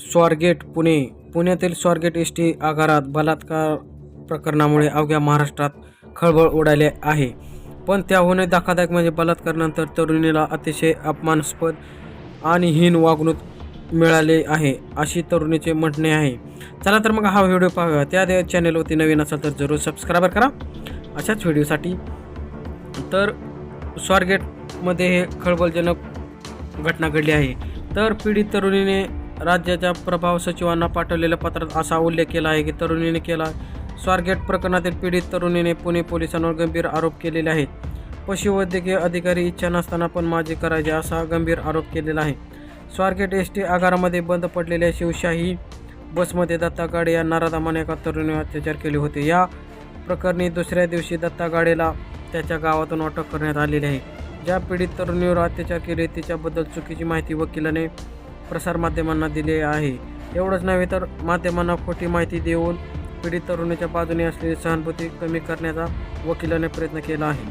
स्वारगेट पुणे. पुण्यातील Swargate S T आगारात बलात्कार प्रकरणामुळे अवघ्या महाराष्ट्रात खळबळ उडाली आहे. पण त्याहूनही धक्कादायक म्हणजे बलात्कारानंतर तरुणीला अतिशय अपमानास्पद आणि हीन वागणूक मिळाले आहे अशी तरुणीचे म्हणणे आहे. चला तर मग हा व्हिडिओ पाहूया. त्या चॅनेलवरती नवीन असाल तर जरूर सबस्क्राईब करा. अशाच व्हिडिओसाठी तर स्वारगेटमध्ये हे खळबळजनक घटना घडली आहे. तर पीडित तरुणीने राज्याच्या प्रभाव सचिवांना पाठवलेल्या पत्रात असा उल्लेख केला आहे की तरुणीने केला स्वारगेट प्रकरणातील पीडित तरुणीने पुणे पोलिसांवर गंभीर आरोप केलेले आहेत. पशुवैद्यकीय अधिकारी इच्छा नसताना पण माझे करायचे असा गंभीर आरोप केलेला आहे. स्वारगेट एस टी आगारामध्ये बंद पडलेल्या शिवशाही बसमध्ये दत्ता गाडे या नारादामाने एका तरुणीवर अत्याचार केले होते. या प्रकरणी दुसऱ्या दिवशी दत्ता गाडेला त्याच्या गावातून अटक करण्यात आलेली आहे. ज्या पीडित तरुणीवर अत्याचार केले तिच्याबद्दल चुकीची माहिती वकिलाने प्रसारमाध्यमांना दिले आहे. एवढंच नव्हे तर माध्यमांना खोटी माहिती देऊन पीडित तरुणीच्या बाजूने असलेली सहानुभूती कमी करण्याचा वकिलाने प्रयत्न केला आहे.